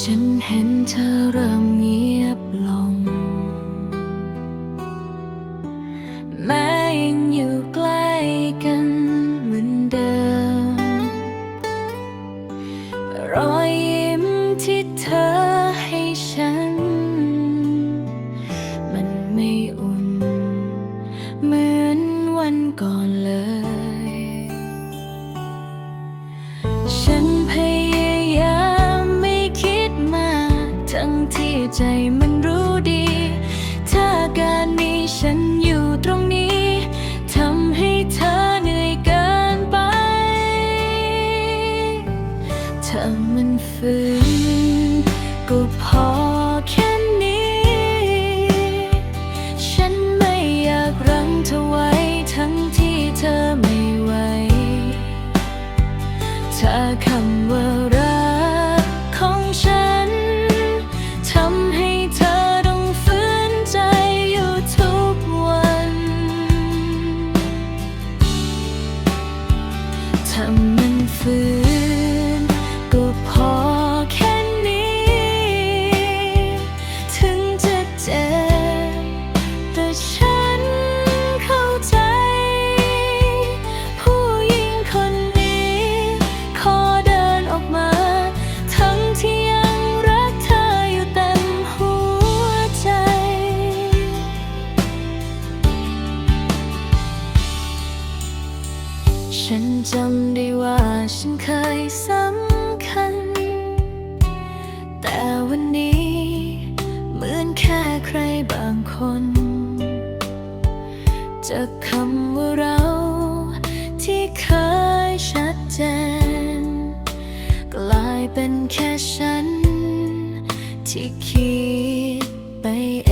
ฉันเห็นเธอเริ่มเงียบลง ทั้งที่ใจมันรู้ดี ถ้าการมีฉันอยู่ตรงนี้ทำให้เธอเหนื่อยเกินไปถ้ามันฝืน ทำมันฟื้น จำได้ว่าฉันเคยสำคัญ แต่วันนี้เหมือนแค่ใครบางคนจากคำว่าเราที่เคยชัดเจน กลายเป็นแค่ฉัน ที่คิดไปเอง